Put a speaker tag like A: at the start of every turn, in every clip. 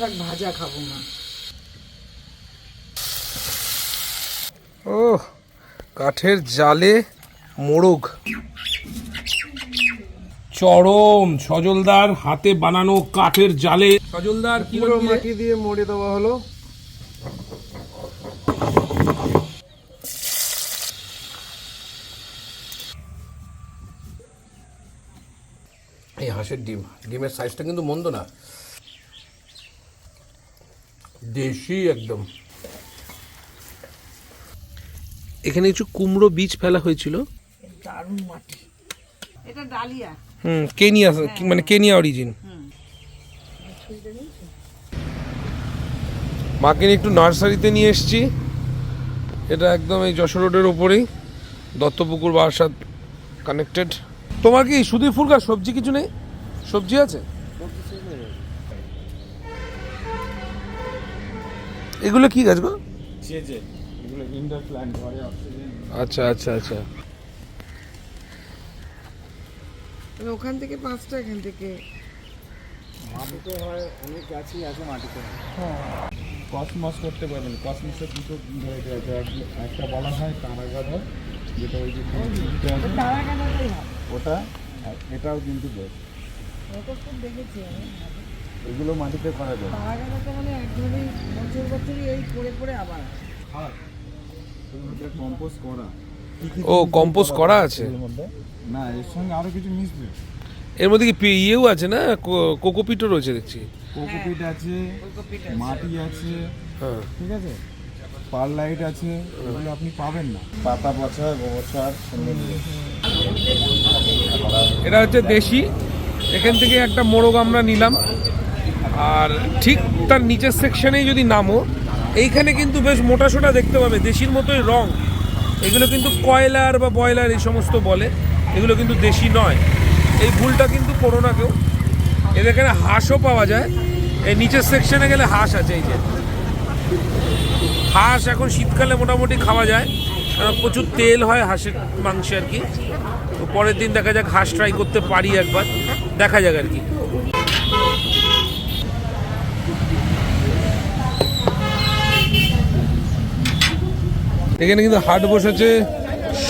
A: শাক ভাজা খাব না।
B: ও কাঠের জালে মোড়ক চরম সজলদার হাতে বানানো কাঠের জালে। সজলদার কি
C: পুরো মাটি দিয়ে মোড়ে দেওয়া হলো।
B: এই হাঁসের ডিম ডিমের সাইজটা কিন্তু মন্দ না। দেশি একদম। এখানে কিছু কুমড়ো বীজ ফেলা হয়েছিল।
A: দারুণ মাটি। এটা ডালিয়া।
B: হুম কেনিয়া মানে কেনিয়া অরিজিন মাকে নিয়ে একটু নার্সারিতে নিয়ে এসেছি। এটা একদম এই যশোর রোডের ওপরেই দত্তপুকুর বারাসাত কানেক্টেড তোমার কি শুধু ফুল গাছ সবজি কিছু নেই? সবজি আছে? এগুলো কি গাছ গো? আচ্ছা আচ্ছা আচ্ছা।
A: ওখান থেকে পাঁচটা এখান থেকে।
C: মাটিতে হয় অনেক গাছই আছে মাটিতে। কসমস করতে পারবেন কসমসের দুটো একটা বলা হয় তারাগাধর যেটা ওই যে ফুলটা আছে,
A: তারা কাটাতেই হয়।
C: ওটা এটাও কিন্তু বেশ।
A: ওটা খুব দেখেছি আমি।
C: এগুলো মাটিতে করা যায়।
A: তারা কাটাতে মানে একদমই বছর বছরই এই করে করে আবার। হয়।
C: কম্পোস্ট করা।
B: ও কম্পোস্ট করা আছে?
C: এর মধ্যে? না এর সঙ্গে আরও কিছু মিশবে।
B: এর মধ্যে কি পি- ইয়েও আছে না? কো- কোকোপিটও রয়েছে দেখছি।
C: কোকোপিট আছে মাটি আছে
B: হ্যাঁ।
C: ঠিক আছে? পারলাইট আছে এগুলো আপনি পাবেন না। পাতা পচা গোবর সার
B: এটা হচ্ছে দেশি। এখান থেকে একটা মোরগ আমরা নিলাম। আর ঠিক তার নিচের সেকশনেই যদি নামো, এইখানে কিন্তু বেশ মোটা সোটা দেখতে পাবে, দেশির মতোই রং। এগুলো কিন্তু কয়লার বা বয়লার এই সমস্ত বলে, এগুলো কিন্তু দেশি নয়। এই ভুলটা কিন্তু করো না কেউ। এদের এখানে হাঁসও পাওয়া যায়। এই নিচের সেকশনে গেলে হাঁস আছে, এই যে। হাঁস এখন শীতকালে মোটামুটি খাওয়া যায়। কারণ প্রচুর তেল হয় হাঁসের মাংসে আর কি। তো পরের দিন দেখা যাক, হাঁস ট্রাই করতে পারি একবার। দেখা যাক আর কি। এখানে কিন্তু হাট বসেছে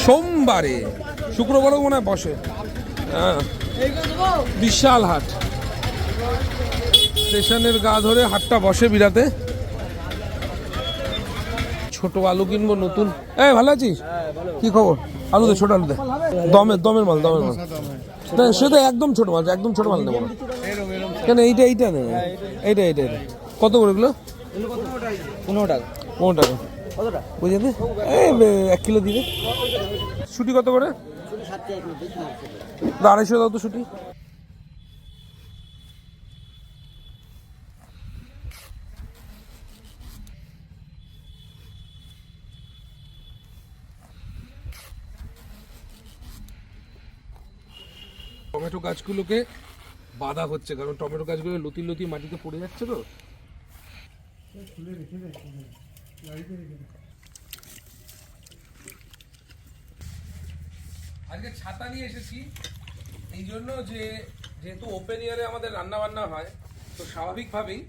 B: সোমবারে। শুক্রবারও মনে হয় বসে। হ্যাঁ। বিশাল হাট। স্টেশনের গা ধরে হাটটা বসে বিরাতে। ছোট আলু কিনবো নতুন। এ, ভালো আছিস? কি খবর? আলু দে, ছোট আলু দে। দমের দমের মাল দমের মাল। না সেটা একদম ছোট মাল, একদম ছোট মাল নেব কেন, এইটা এইটা নে। এইটা এইটা এইটা। কত করে এগুলো?
C: পনেরো টাকা।
B: পনেরো টাকা। এক কিলো দিবে। ছুটি কত করে? আড়াইশো দাও তো ছুটি টমেটো গাছগুলোকে বাধা হচ্ছে, কারণ টমেটো গাছগুলো লতি লতি মাটিতে পড়ে যাচ্ছে তো। আজকে ছাতা নিয়ে এসেছি। এই জন্য যে, যেহেতু ওপেন এয়ারে আমাদের রান্না বান্না হয়, তো স্বাভাবিকভাবেই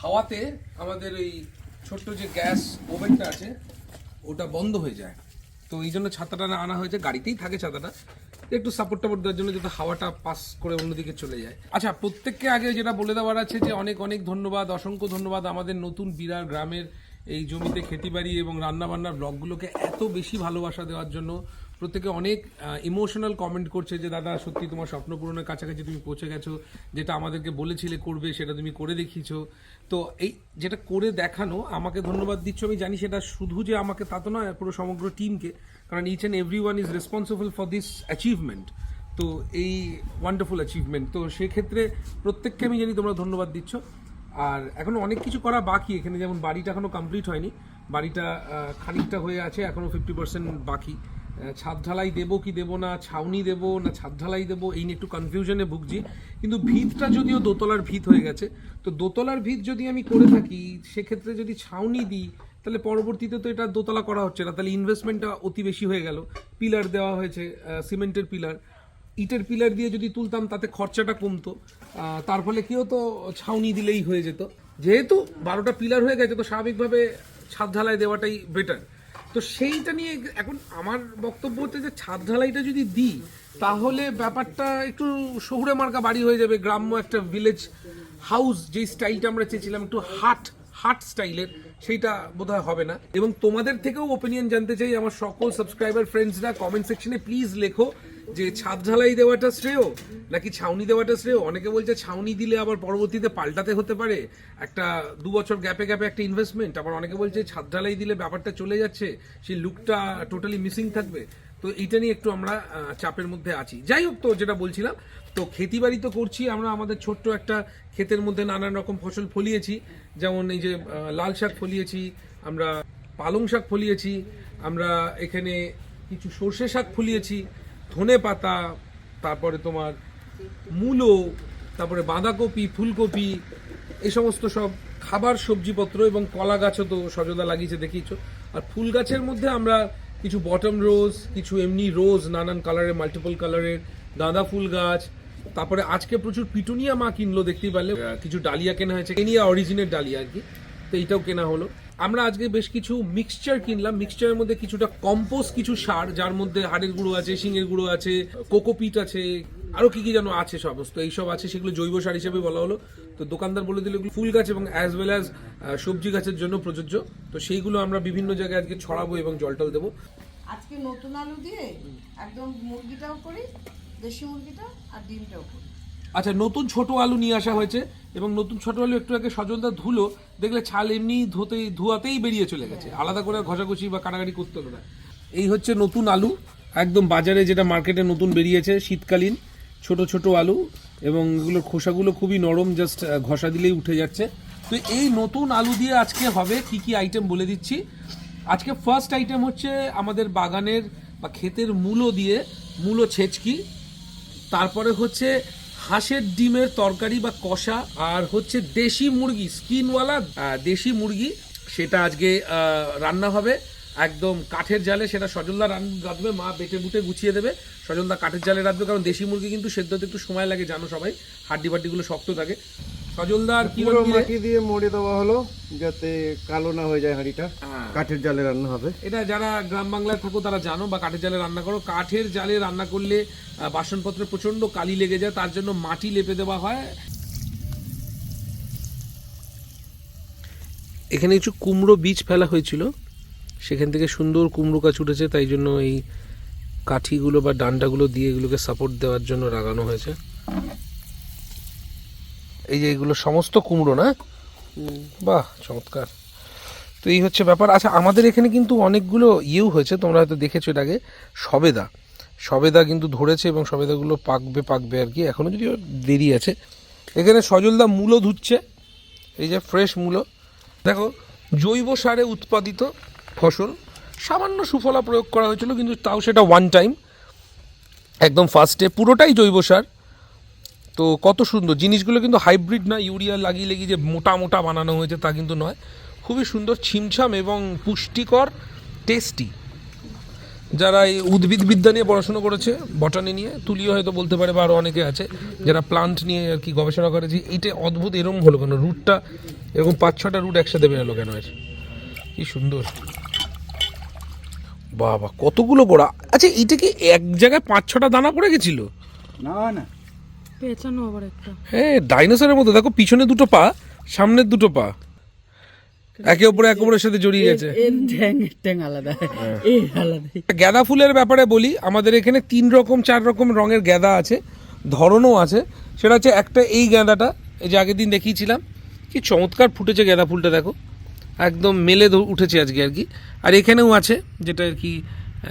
B: হাওয়াতে আমাদের ওই ছোট্ট যে গ্যাস ওভেনটা আছে, ওটা বন্ধ হয়ে যায়। তো এই জন্য ছাতাটা না আনা হয়েছে, গাড়িতেই থাকে ছাতাটা। একটু সাপোর্ট টাপোর্ট দেওয়ার জন্য যাতে হাওয়াটা পাস করে অন্যদিকে চলে যায়। আচ্ছা প্রত্যেককে আগে যেটা বলে দেওয়ার আছে যে অনেক অনেক ধন্যবাদ, অসংখ্য ধন্যবাদ আমাদের নতুন বিরার গ্রামের এই জমিতে খেতিবাড়ি এবং রান্নাবান্নার ব্লগগুলোকে এত বেশি ভালোবাসা দেওয়ার জন্য। প্রত্যেকে অনেক ইমোশনাল কমেন্ট করছে যে, দাদা, সত্যি তোমার স্বপ্ন পূরণের কাছাকাছি তুমি পৌঁছে গেছো। যেটা আমাদেরকে বলেছিলে করবে, সেটা তুমি করে দেখিয়েছো। তো এই যেটা করে দেখানো, আমাকে ধন্যবাদ দিচ্ছ। আমি জানি সেটা শুধু যে আমাকে তা তো নয় পুরো সমগ্র টিমকে কারণ each and every one is responsible for this achievement তো এই ওয়ান্ডারফুল অ্যাচিভমেন্ট তো সেক্ষেত্রে প্রত্যেককে আমি জানি তোমরা ধন্যবাদ দিচ্ছ। আর এখনও অনেক কিছু করা বাকি। এখানে যেমন বাড়িটা এখনও কমপ্লিট হয়নি। বাড়িটা খানিকটা হয়ে আছে। এখনও ফিফটি পার্সেন্ট বাকি। ছাদ ঢালাই দেবো কি দেবো না, ছাউনি দেবো না ছাদ ঢালাই দেবো, এই নিয়ে একটু কনফিউশনে ভুগছি। কিন্তু ভিতটা যদিও দোতলার ভিত হয়ে গেছে, তো দোতলার ভিত যদি আমি করে থাকি, সেক্ষেত্রে যদি ছাউনি দিই, তাহলে পরবর্তীতে তো এটা দোতলা করা হচ্ছে না, তাহলে ইনভেস্টমেন্টটা অতি বেশি হয়ে গেল। পিলার দেওয়া হয়েছে সিমেন্টের পিলার। ইটের পিলার দিয়ে যদি তুলতাম, তাতে খরচাটা কমতো। তার ফলে কি হতো, ছাউনি দিলেই হয়ে যেত। যেহেতু বারোটা পিলার হয়ে গেছে, তো স্বাভাবিকভাবে ছাদ ঢালাই দেওয়াটাই বেটার তো সেইটা নিয়ে এখন আমার বক্তব্য হচ্ছে যে ছাদ ঢালাইটা যদি দিই, তাহলে ব্যাপারটা একটু শহুরে মার্কা বাড়ি হয়ে যাবে, গ্রাম্য একটা ভিলেজ হাউস যে স্টাইলটা আমরা চেয়েছিলাম, একটু হাট হাট স্টাইলের সেইটা বোধহয় হবে না। এবং তোমাদের থেকেও ওপিনিয়ন জানতে চাই, আমার সকল সাবস্ক্রাইবার ফ্রেন্ডসরা কমেন্ট সেকশনে প্লিজ লেখো। যে ছাদ ঢালাই দেওয়াটা শ্রেয় নাকি ছাউনি দেওয়াটা শ্রেয়? অনেকে বলছে ছাউনি দিলে আবার পরবর্তীতে পাল্টাতে হতে পারে। একটা দু বছর গ্যাপে গ্যাপে একটা ইনভেস্টমেন্ট আবার অনেকে বলছে ছাদ ঢালাই দিলে ব্যাপারটা চলে যাচ্ছে, সেই লুকটা টোটালি মিসিং থাকবে। তো এইটা নিয়ে একটু আমরা চাপের মধ্যে আছি। যাই হোক তো, যেটা বলছিলাম, তো খেতি বাড়ি তো করছি আমরা, আমাদের ছোট্ট একটা ক্ষেতের মধ্যে নানান রকম ফসল ফলিয়েছি। যেমন এই যে লাল শাক ফলিয়েছি, আমরা পালং শাক ফলিয়েছি, আমরা এখানে কিছু সর্ষে শাক ফলিয়েছি। ধনে পাতা, তারপরে তোমার মূলো, তারপরে বাঁধাকপি, ফুলকপি, এ সমস্ত সব খাবার সবজিপত্র এবং কলা গাছও তো সজদা লাগিয়েছে, দেখিয়েছো। আর ফুল গাছের মধ্যে আমরা কিছু বটম রোজ, কিছু এমনি রোজ নানান কালারের মাল্টিপল কালারের গাঁদা ফুল গাছ, তারপরে আজকে প্রচুর পিটুনিয়া মা কিনলো, দেখতেই পারলে। কিছু ডালিয়া কেনা হয়েছে, কেনিয়া অরিজিনের ডালিয়া আর কি। তো এইটাও কেনা হলো। আমরা আজকে বেশ কিছু মিক্সচার কিনলাম। মিক্সচারের মধ্যে কিছুটা কম্পোজ কিছু সার, যার মধ্যে হাড়ের গুঁড়ো আছে, শিঙের গুঁড়ো আছে কোকোপিট আছে, আরও কি কি যেন আছে সমস্ত। এইসব আছে, সেগুলো জৈব সার হিসেবে বলা হলো। তো দোকানদার বলে দিল ফুল গাছ এবং অ্যাজ ওয়েল অ্যাজ সবজি গাছের জন্য প্রযোজ্য। তো সেইগুলো আমরা বিভিন্ন জায়গায় আজকে ছড়াবো এবং জল টল দেবো।
A: আজকে নতুন আলু দিয়ে একদম মুরগিটাও করি, দেশি মুরগিটা আর ডিমটাও করি।
B: আচ্ছা নতুন ছোট আলু নিয়ে আসা হয়েছে এবং নতুন ছোট আলু একটু আগে সজলদা ধুলো, দেখলে ছাল এমনি ধুতেই, ধোয়াতেই বেরিয়ে চলে গেছে। আলাদা করে ঘষাঘষি বা কাটাকাটি করতে হবে না। এই হচ্ছে নতুন আলু, একদম বাজারে যেটা মার্কেটে নতুন বেরিয়েছে শীতকালীন, ছোট ছোট আলু এবং এগুলোর খোসাগুলো খুবই নরম জাস্ট ঘষা দিলেই উঠে যাচ্ছে। তো এই নতুন আলু দিয়ে আজকে হবে কি কি আইটেম বলে দিচ্ছি। আজকে ফার্স্ট আইটেম হচ্ছে আমাদের বাগানের বা ক্ষেতের মূলো দিয়ে, মূলো ছেচকি। তারপরে হচ্ছে হাঁসের ডিমের তরকারি বা কষা, আর হচ্ছে দেশি মুরগি, স্কিনওয়ালা দেশি মুরগি, সেটা আজকে রান্না হবে। একদম কাঠের জালে, সেটা সজলদা রাঁধবে, মা বেটে বুটে গুছিয়ে দেবে। সজলদা কাঠের জালে রাঁধবে, কারণ দেশি মুরগি কিন্তু সেদ্ধ হতে একটু সময় লাগে, জানো সবাই হাড্ডি ফাড্ডিগুলো শক্ত থাকে। সজলদা আর কি
D: পুরো? মাটি দিয়ে মরে দেওয়া হলো যাতে কালো না হয়ে যায় হাঁড়িটা।
B: হ্যাঁ।
D: কাঠের জালে রান্না হবে।
B: এটা যারা গ্রাম বাংলায় থাকো তারা জানো বা কাঠের জালে রান্না করো। কাঠের জালে রান্না করলে বাসনপত্রে প্রচণ্ড কালি লেগে যায় তার জন্য মাটি লেপে দেওয়া হয়। এখানে কিছু কুমড়ো বীজ ফেলা হয়েছিল। সেখান থেকে সুন্দর কুমড়ো গাছ উঠেছে তাই জন্য এই কাঠিগুলো বা ডান্ডাগুলো দিয়ে এগুলোকে সাপোর্ট দেওয়ার জন্য লাগানো হয়েছে। এই যে এগুলো সমস্ত কুমড়ো না? বাহ চমৎকার। তো এই হচ্ছে ব্যাপার। আচ্ছা আমাদের এখানে কিন্তু অনেকগুলো ইয়েও হয়েছে তোমরা হয়তো দেখেছ এর আগে সবেদা। সবেদা কিন্তু ধরেছে এবং সবেদাগুলো পাকবে পাকবে আর কি। এখনও যদি দেরি আছে। এখানে সজলদা মূলো ধুচ্ছে এই যে ফ্রেশ মূলো। দেখো জৈব সারে উৎপাদিত ফসল। সামান্য সুফলা প্রয়োগ করা হয়েছিল কিন্তু তাও সেটা ওয়ান টাইম একদম ফার্স্টে পুরোটাই জৈব সার। তো কত সুন্দর। জিনিসগুলো কিন্তু হাইব্রিড না, ইউরিয়া লাগিয়ে লাগিয়ে যে মোটা মোটা বানানো হয়েছে তা কিন্তু নয়। খুবই সুন্দর, ছিমছাম এবং পুষ্টিকর টেস্টি যারা এই উদ্ভিদবিদ্যা নিয়ে পড়াশোনা করেছে বটানি নিয়ে, তুলিও হয়তো বলতে পারে বা আরও অনেকে আছে, যারা প্লান্ট নিয়ে আর কি গবেষণা করেছে এইটা অদ্ভুত, এরম হলো কেন? রুটটা, এরকম পাঁচ ছটা রুট একসাথে বেরোলো কেন এর? কি সুন্দর। বাবা, কতগুলো গোড়া। আচ্ছা এইটা কি এক জায়গায় পাঁচ ছটা দানা পড়ে গেছিল?
D: না না।
E: পেঁচানো আবার একটা।
B: হ্যাঁ ডাইনোসরের মতো দেখো পিছনে দুটো পা সামনের দুটো পা। একে অপরে একে অপরের সাথে জড়িয়ে গেছে।
A: আলাদা। আলাদা।
B: গাঁদা ফুলের ব্যাপারে বলি আমাদের এখানে তিন রকম চার রকম রঙের গাঁদা আছে ধরনও আছে। সেটা হচ্ছে একটা এই গাঁদাটা এই যে আগের দিন দেখিয়েছিলাম কি চমৎকার ফুটেছে গাঁদা ফুলটা দেখো। একদম মেলে উঠেছে আজকে আর কি। আর এখানেও আছে যেটা আর কি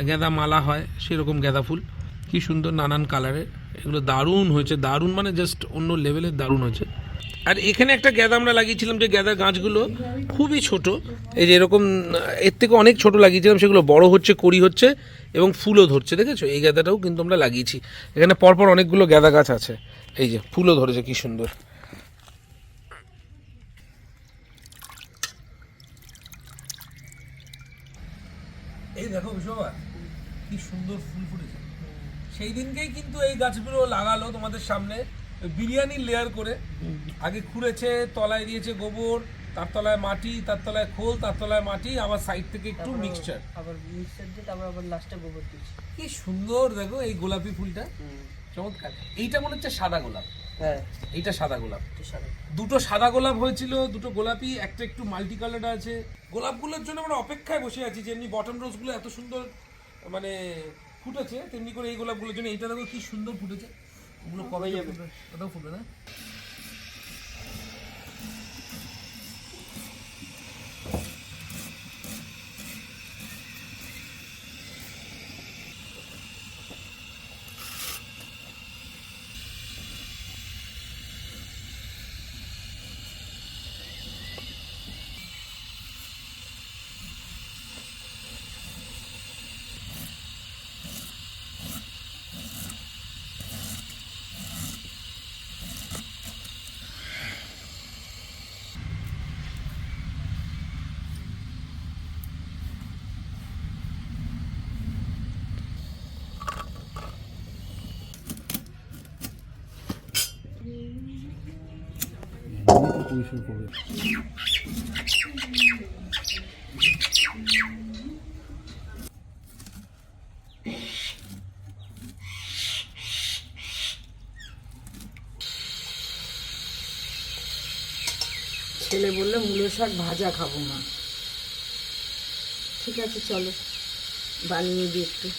B: গাঁদা মালা হয় সেরকম গাঁদা ফুল। কি সুন্দর নানান কালারের এগুলো দারুণ হয়েছে, দারুণ মানে জাস্ট অন্য লেভেলের দারুণ হয়েছে। আর এখানে একটা গ্যাদা আমরা লাগিয়েছিলাম, যে গ্যাদা গাছগুলো খুবই ছোট, এই যে এরকম, এর থেকে অনেক ছোট লাগিয়েছিলাম, সেগুলো বড় হচ্ছে, কড়ি হচ্ছে এবং ফুলও ধরছে, দেখেছ? এই গ্যাদাটাও কিন্তু আমরা লাগিয়েছি। এখানে পরপর অনেকগুলো গ্যাদা গাছ আছে। এই যে, ফুলও ধরেছে, কি সুন্দর। এই দেখো বিশ্ববা কি সুন্দর ফুল ফুটেছে। সেই দিনকেই কিন্তু এই গাছগুলো লাগালো তোমাদের সামনে। বিরিয়ানির লেয়ার করে। আগে খুঁড়েছে তলায় দিয়েছে গোবর তার তলায় মাটি তার তলায় খোল তার তলায় মাটি আবার সাইড থেকে একটু মিক্সচার
F: আবার মিক্সার দিয়ে তারপর আবার লাস্টে গোবর দিয়েছি।
B: কি সুন্দর দেখো এই গোলাপি ফুলটা। চমৎকার। এইটা মনে হচ্ছে সাদা গোলাপ।
F: হ্যাঁ।
B: এইটা সাদা গোলাপ। দুটো সাদা গোলাপ হয়েছিল দুটো গোলাপি একটা একটু মাল্টি কালার আছে। গোলাপগুলোর জন্য আমরা অপেক্ষায় বসে আছি যেমনি বটম রোজগুলো এত সুন্দর মানে ফুটেছে তেমনি করে এই গোলাপগুলোর জন্য এইটা দেখো কি সুন্দর ফুটেছে। ওগুলো কবে যাবে। ওটাও ফুটবে না?
C: পরিষ্কার করবে।
A: ছেলে বললে মূলো শাক ভাজা খাব না ঠিক আছে, চলো। বানিয়ে দিই একটু।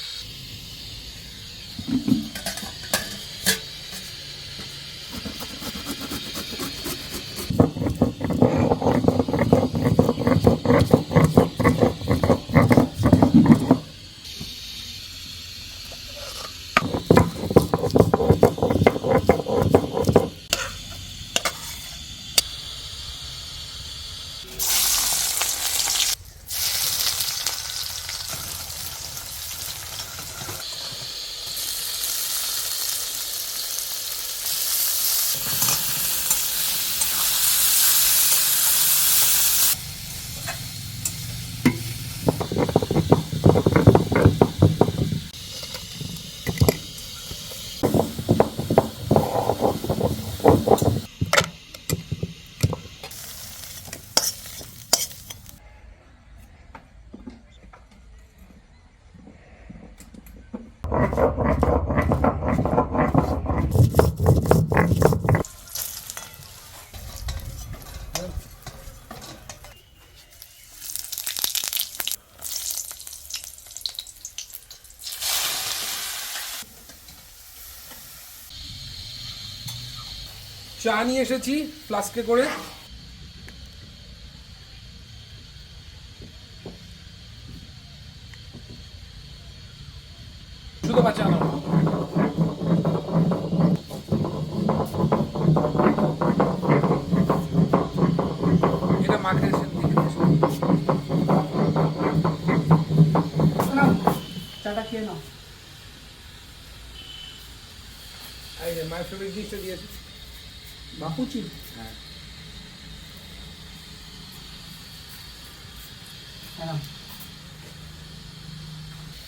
B: চা নিয়ে এসেছি ফ্লাস্কে করে। শুধু বাঁচানো এটা মাকে
A: চাটা খেয়ে নাও।
B: এই যে মায়ের ফেভারিট দিয়েছি।
A: বাপুচি হ্যাঁ।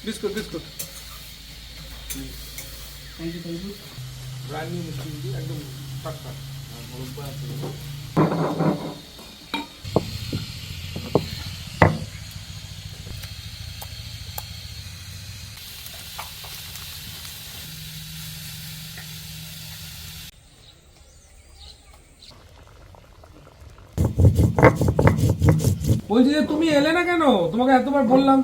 B: Biscuit biscuit.
A: Thank you thank you
B: brand new মিষ্টি একদম টাটকা। বলছি যে তুমি এলে না কেন? তোমাকে এতবার বললাম।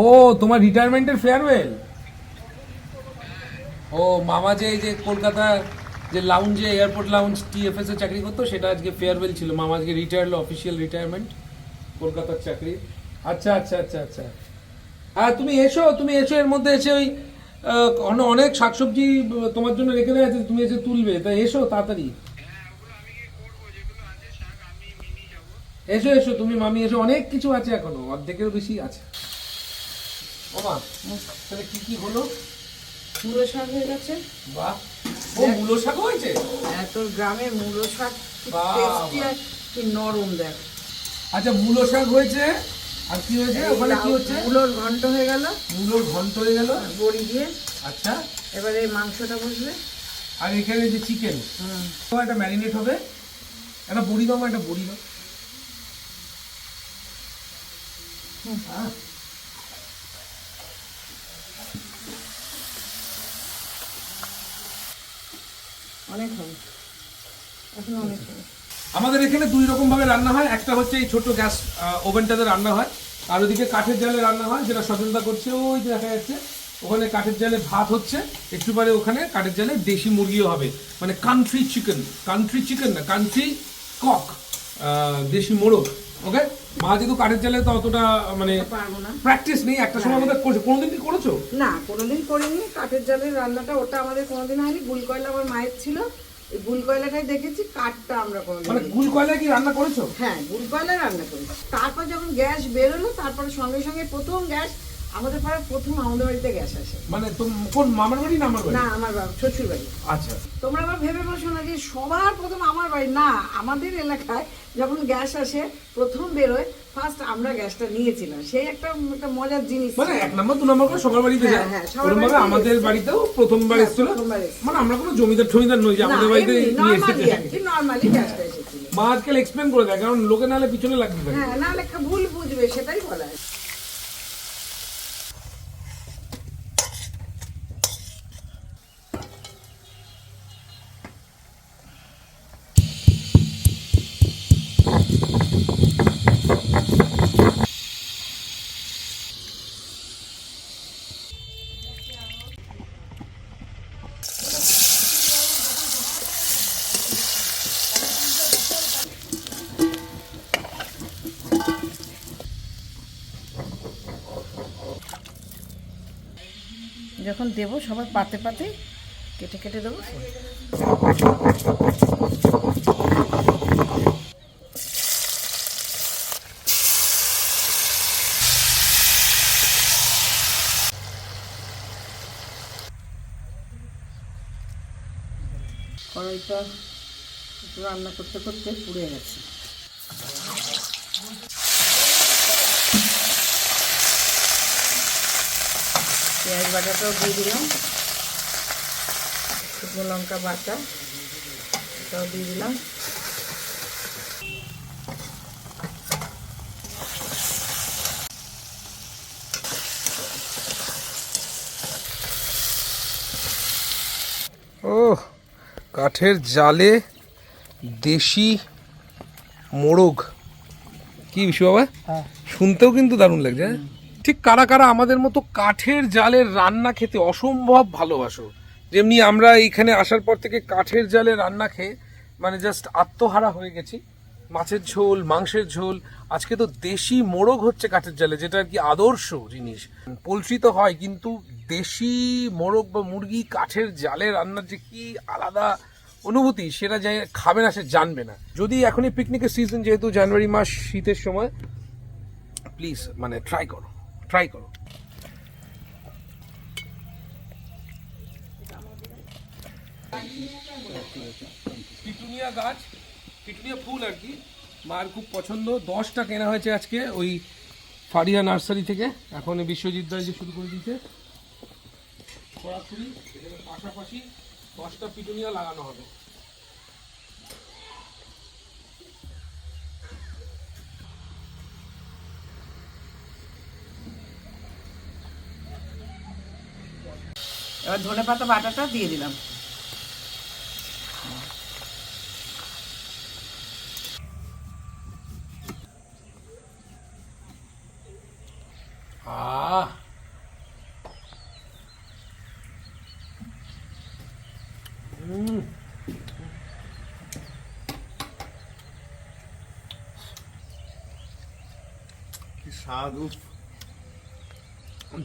B: ও তোমার রিটায়ারমেন্টের ফেয়ারওয়েল ও মামা যে এই যে কলকাতার যে লাউঞ্জে এয়ারপোর্ট লাউঞ্জ টিএফএস এ চাকরি করতো সেটা আজকে ফেয়ারওয়েল ছিল। মামা আজকে রিটায়ার অফিসিয়াল রিটায়ারমেন্ট কলকাতার চাকরি। আচ্ছা আচ্ছা আচ্ছা আচ্ছা। হ্যাঁ তুমি এসো তুমি এসো এর মধ্যে এসে ওই অনেক শাকসবজি তোমার জন্য রেখে দেওয়া আছে তুমি এসে তুলবে। তা এসো তাড়াতাড়ি। এসো এসো তুমি মামি এসো অনেক কিছু আছে এখনও অর্ধেকের বেশি আছে। ওমা তাহলে কি কি হলো?
A: মূলো শাক হয়ে গেছে।
B: বাহ ও মূলো শাক হয়েছে?
A: হ্যাঁ তোর গ্রামের মূলো শাক টেস্টি আর কি নরম দেখ।
B: আচ্ছা মূলো শাক হয়েছে আর কি হয়েছে? ওখানে কি হচ্ছে?
A: মূলোর ঘন্ট হয়ে গেল।
B: মূলোর ঘন্ট হয়ে গেল।
A: বড়ি দিয়ে।
B: আচ্ছা।
A: এবারে মাংসটা বসবে।
B: আর এখানে যে চিকেন একটা ম্যারিনেট হবে। একটা বড়ি দাও একটা বড়ি দাও আহ, আমাদের এখানে দুই রকম ভাবে রান্না হয়। একটা হচ্ছে এই ছোট গ্যাস ওভেনটাতে রান্না হয়। আর ওদিকে কাঠের জালে রান্না হয়, যেটা সচেতনতা করছে, ওই দেখা যাচ্ছে, ওখানে কাঠের জালে ভাত হচ্ছে। একটু পরে ওখানে কাঠের জালে দেশি মুরগিও হবে। মানে কান্ট্রি চিকেন কান্ট্রি চিকেন না কান্ট্রি কক দেশি মোড়ক ওকে মা যেহেতু কাঠের জালে তো অতটা মানে
A: পারব না।
B: প্র্যাকটিস নেই। একটা সময় আমাদের করেছ? কোনোদিন কি করেছ?
A: না কোনোদিন করিনি। কাঠের জালের রান্নাটা ওটা আমাদের কোনোদিন হয়নি। গুল কয়লা আমার মায়ের ছিল। এই গুল কয়লাটাই দেখেছি কাঠটা আমরা কোনোদিন
B: মানে। গুল কয়লা কি রান্না করেছ?
A: হ্যাঁ গুল কয়লা রান্না করেছি। তারপর যখন গ্যাস বেরোলো তারপরে সঙ্গে সঙ্গে প্রথম গ্যাস আমাদের পাড়ায় প্রথম আমাদের বাড়িতে গ্যাস আসে।
B: মানে কোন মামার বাড়ি না আমার বাড়ি?
A: না আমার বাবা শ্বশুর বাড়ি।
B: আচ্ছা।
A: তোমরা আবার ভেবে বসো না যে সবার প্রথম আমার বাড়ি না আমাদের এলাকায় যখন গ্যাস আসে প্রথম বেরোয় ফার্স্ট আমরা গ্যাসটা নিয়েছিলাম। সেই একটা একটা মজার জিনিস
B: মানে এক নম্বর দু নম্বর করে সবার বাড়িতে
A: হ্যাঁ,
B: যায়
A: হ্যাঁ, বাড়িতেই
B: আমাদের বাড়িতেও প্রথমবার
A: হ্যাঁ,
B: এসেছিল। মানে আমরা কোনো জমিদার টমিদার নই যে আমাদের বাড়িতে নিয়ে এসেছে।
A: আর গ্যাসটা এসেছিল।
B: মা আজকাল এক্সপ্লেন করে দেয় কারণ লোকে নাহলে পিছনে পারে
A: হ্যাঁ না লেখা ভুল বুঝবে সেটাই বলা হয় যখন দেবো সবাই পাতে পাতে কেটে কেটে দেবো। কড়াইটা রান্না করতে করতে পুড়ে গেছে। পেঁয়াজ বাটাটাও দিয়ে দিলাম। শুকনো লঙ্কা বাটা এটাও দিয়ে দিলাম।
B: ও কাঠের জালে দেশি মোরগ। কি বিষয় বাবা? শুনতেও কিন্তু দারুণ লাগছে হ্যাঁ? ঠিক কারা কারা আমাদের মতো কাঠের জালের রান্না খেতে অসম্ভব ভালোবাসো। যেমনি আমরা এইখানে আসার পর থেকে কাঠের জালে রান্না খেয়ে মানে জাস্ট আত্মহারা হয়ে গেছি। মাছের ঝোল, মাংসের ঝোল, আজকে তো দেশি মোরগ হচ্ছে কাঠের জালে, যেটা আর কি আদর্শ জিনিস। পোলট্রি তো হয়, কিন্তু দেশি মোরগ বা মুরগি কাঠের জালে রান্নার যে কি আলাদা অনুভূতি, সেটা যে খাবে না, সে জানবে না। যদি এখনই পিকনিকের সিজন যেহেতু জানুয়ারি মাস শীতের সময় প্লিজ মানে ট্রাই করো। ট্রাই করো। পিটুনিয়া গাছ, পিটুনিয়া ফুল আর কি। মার খুব পছন্দ। দশটা কেনা হয়েছে আজকে ওই ফারিয়া নার্সারি থেকে। এখন বিশ্বজিৎ দা যে শুরু করে দিয়েছে। পাশাপাশি দশটা পিটুনিয়া লাগানো হবে।
A: এবার ধনে পাতা বাটাটা দিয়ে দিলাম।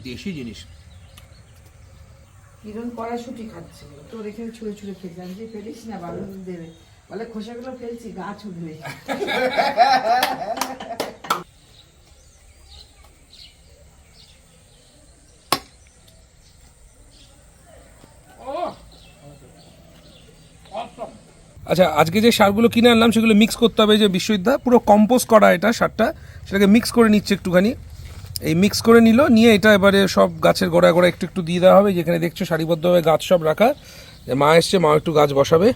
B: দেশি জিনিস।
A: কিরণ কড়াইশুটি খাচ্ছে। তোর এখানে ছুঁড়ে ছুঁড়ে খেতে আমি যে ফেলিস না বারণ দেবে। বলে খোসাগুলো ফেলছি উঠবে
B: Oh! আচ্ছা আজকে যে সারগুলো কিনে আনলাম, সেগুলো মিক্স করতে হবে যে বিশ্ববিদ্যা পুরো কম্পোজ করা এটা সারটা। সেটাকে মিক্স করে নিচ্ছে একটুখানি। এই মিক্স করে নিল নিয়ে এটা এবারে সব গাছের গোড়া গোড়া একটু একটু দিয়ে দেওয়া হবে। যেখানে দেখছ সারিবদ্ধভাবে গাছ সব রাখা। যে মা এসছে মা একটু গাছ বসাবে।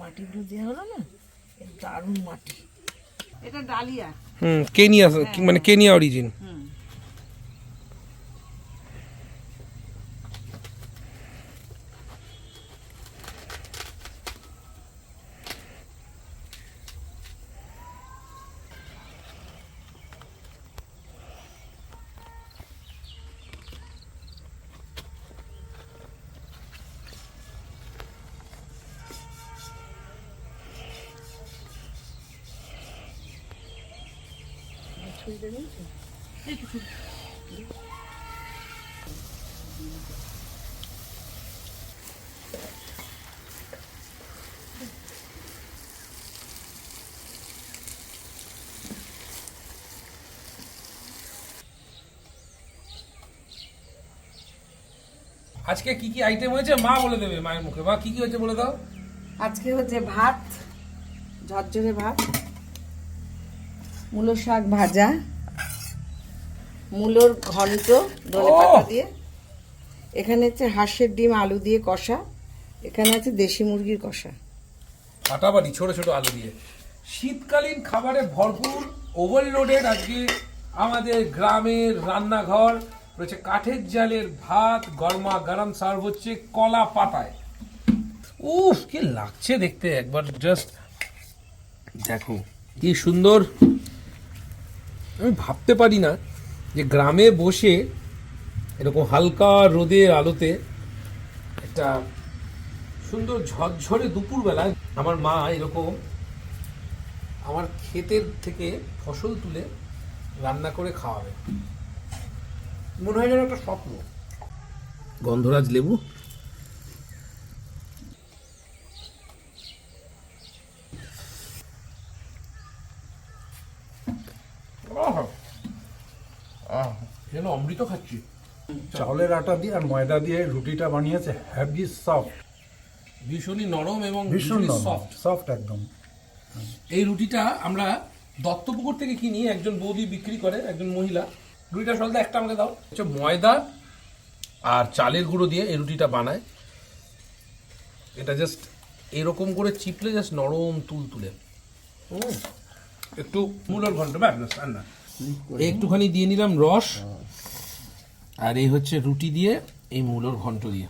A: মাটিগুলো দেওয়া হলো না দারুণ মাটি। এটা ডালিয়া।
B: হুম কেনিয়া মানে কেনিয়া অরিজিন আজকে কি কি আইটেম হয়েছে মা বলে দেবে মায়ের মুখে? মা কি কি হয়েছে বলে দাও।
A: আজকে হচ্ছে ভাত ঝরঝরে ভাত মূলো শাক ভাজা মূলোর ঘন্ট ধনে পাতা দিয়ে। এখানে হচ্ছে হাঁসের ডিম আলু দিয়ে কষা। এখানে আছে দেশি মুরগির কষা।
B: ফাটাবাড়ি ছোট ছোট আলু দিয়ে। শীতকালীন খাবারে ভরপুর ওভারলোডেড আজকে আমাদের গ্রামের রান্নাঘর। রয়েছে কাঠের জালের ভাত, গরমা গরম সার্ভ হচ্ছে কলা পাতায়। উফ, কি লাগছে দেখতে একবার জাস্ট দেখো, কি সুন্দর। আমি ভাবতে পারি না যে গ্রামে বসে এরকম হালকা রোদে আলোতে একটা সুন্দর ঝরঝরে দুপুরবেলায় আমার মা এরকম আমার ক্ষেতের থেকে ফসল তুলে রান্না করে খাওয়াবে। মনে হয় যেন একটা স্বপ্ন। গন্ধরাজ লেবু? আহা! যেন অমৃত খাচ্ছি।
G: চাউলের আটা দিয়ে আর ময়দা দিয়ে রুটিটা বানিয়েছে হ্যাভি সফট
B: ভীষণই নরম এবং
G: ভীষণ
B: সফট
G: সফট একদম।
B: এই রুটিটা আমরা দত্তপুকুর থেকে কিনি একজন বৌদি বিক্রি করে একজন মহিলা। রুটিটা সলতে একটা আমাকে দাও। হচ্ছে ময়দা আর চালের গুঁড়ো দিয়ে এই রুটিটা বানায়। এটা জাস্ট এরকম করে চিপলে জাস্ট নরম তুল তুলে। একটু মূলর ঘন্ট ব্যাস ব্যাস আর না। একটুখানি দিয়ে নিলাম রস। আর এই হচ্ছে রুটি দিয়ে এই মূলর ঘন্ট দিয়ে।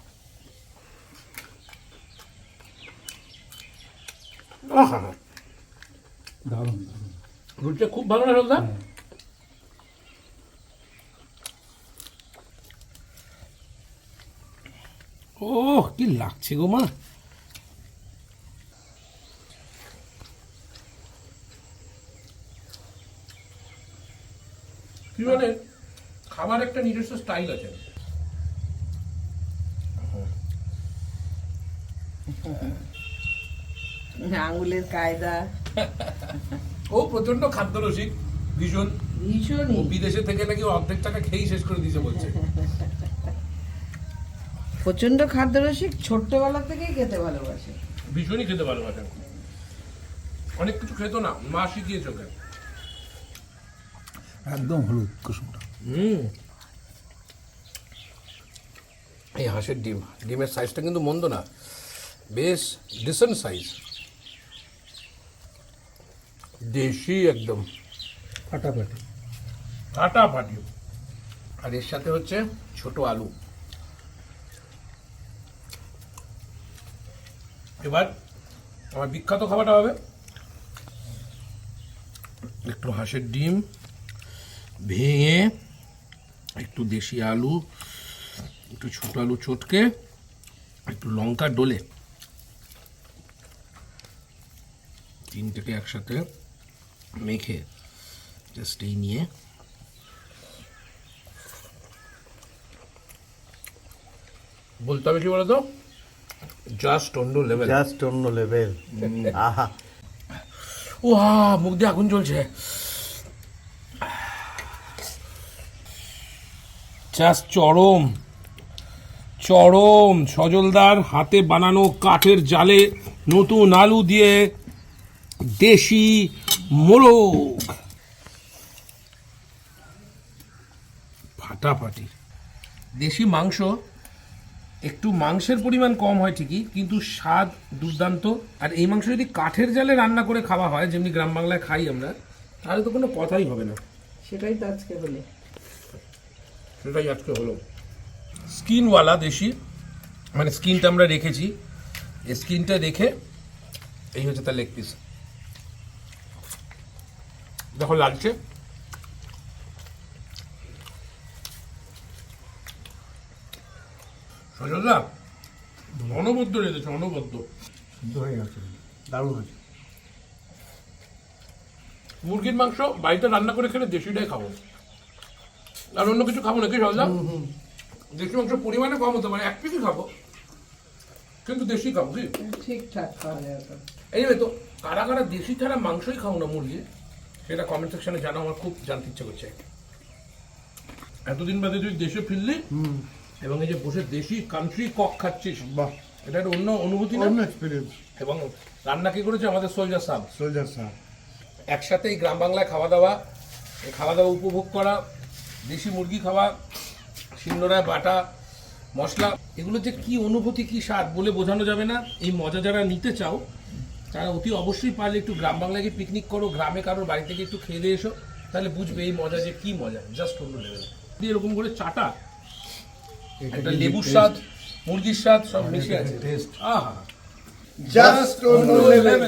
B: রুটিটা খুব ভালো না সলদা ও কি লাগছে গো মা। কি বলে? খাবার একটা নিজস্ব স্টাইল আছে।
A: আঙুলের কায়দা।
B: ও প্রচণ্ড খাদ্য রসিক ভীষণ।
A: ভীষণই।
B: ও বিদেশে থেকে নাকি অর্ধেক টাকা খেয়েই শেষ করে দিয়েছে বলছে।
A: প্রচণ্ড খাদ্যরসিক ছোট্টবেলা থেকেই খেতে ভালোবাসে।
B: ভীষণই খেতে ভালোবাসে। অনেক কিছু খেতো না মা শিখিয়েছে ওকে
G: একদম হলুদ কুসুমটা।
B: হুম। এই হাঁসের ডিম ডিমের সাইজটা কিন্তু মন্দ না। বেশ ডিসেন্ট সাইজ দেশি একদম।
G: ফাটাফাটি
B: ফাটাফাটি আর এর সাথে হচ্ছে ছোট আলু। এবার আমার বিখ্যাত খাবারটা হবে একটু হাঁসের ডিম, ভেঙে একটু দেশি আলু, একটু ছোট আলু চটকে, একটু লঙ্কা ডোলে। তিনটেকে একসাথে মেখে জাস্ট এই নিয়ে বলতে হবে কি বলতো? জাস্ট অন্য লেভেল
D: জাস্ট অন্য লেভেল আহা
B: মুখ দিয়ে আগুন জ্বলছে। জাস্ট চরম। চরম। সজলদার হাতে বানানো কাঠের জালে নতুন আলু দিয়ে দেশি মোরগ ফাটাফাটি। দেশি মাংস একটু মাংসের পরিমাণ কম হয় ঠিকই কিন্তু স্বাদ দুর্দান্ত। আর এই মাংস যদি কাঠের জালে রান্না করে খাওয়া হয় যেমনি গ্রাম বাংলায় খাই আমরা তাহলে তো কোনো কথাই হবে না।
A: সেটাই তো আজকে হলো।
B: সেটাই আজকে হলো। স্কিনওয়ালা দেশি মানে স্কিনটা আমরা রেখেছি। এই স্কিনটা রেখে এই হচ্ছে তার লেগ পিস দেখো লাগছে। সজলদা অনবদ্য রেখেছে অনবদ্য
G: সিদ্ধ হয়ে গেছে দারুণ আছে
B: মুরগির মাংস বাড়িতে রান্না করে খেলে দেশিটাই খাব। আর অন্য কিছু খাব না কি সজদা দেশি মাংস পরিমাণে কম হতে পারে এক পিসই খাব। কিন্তু দেশি খাব কি?
A: ঠিকঠাক।
B: এই তো কারা কারা দেশি ছাড়া মাংসই খাও না মুরগি সেটা কমেন্ট সেকশনে জানা আমার খুব জানতে ইচ্ছে করছে। এতদিন বাদে তুই দেশে ফিরলি এবং এই যে বসে দেশি কান্ট্রি কক খাচ্ছিস
C: বাহ।
B: এটা একটা অন্য অনুভূতি না?
C: অন্য এক্সপিরিয়েন্স
B: এবং রান্না কি করেছে আমাদের সোলজার সাহেব?
C: সোলজার স্যার
B: একসাথে এই গ্রাম বাংলায় খাওয়া দাওয়া এই খাওয়া দাওয়া উপভোগ করা দেশি মুরগি খাওয়া শিলনোড়ায় বাটা মশলা এগুলো যে কি অনুভূতি কি স্বাদ বলে বোঝানো যাবে না। এই মজা যারা নিতে চাও তারা অতি অবশ্যই পারলে একটু গ্রাম বাংলায় গিয়ে পিকনিক করো গ্রামে কারোর বাড়ি থেকে একটু খেয়ে দিয়ে এসো তাহলে বুঝবে এই মজা যে কি মজা জাস্ট অন্য লেভেল এরকম করে চাটা একটা লেবুর স্বাদ মুরগির স্বাদ সব মিশে আছে।
G: টেস্ট
B: আহা।
C: জাস্ট অন্য
B: লেভেল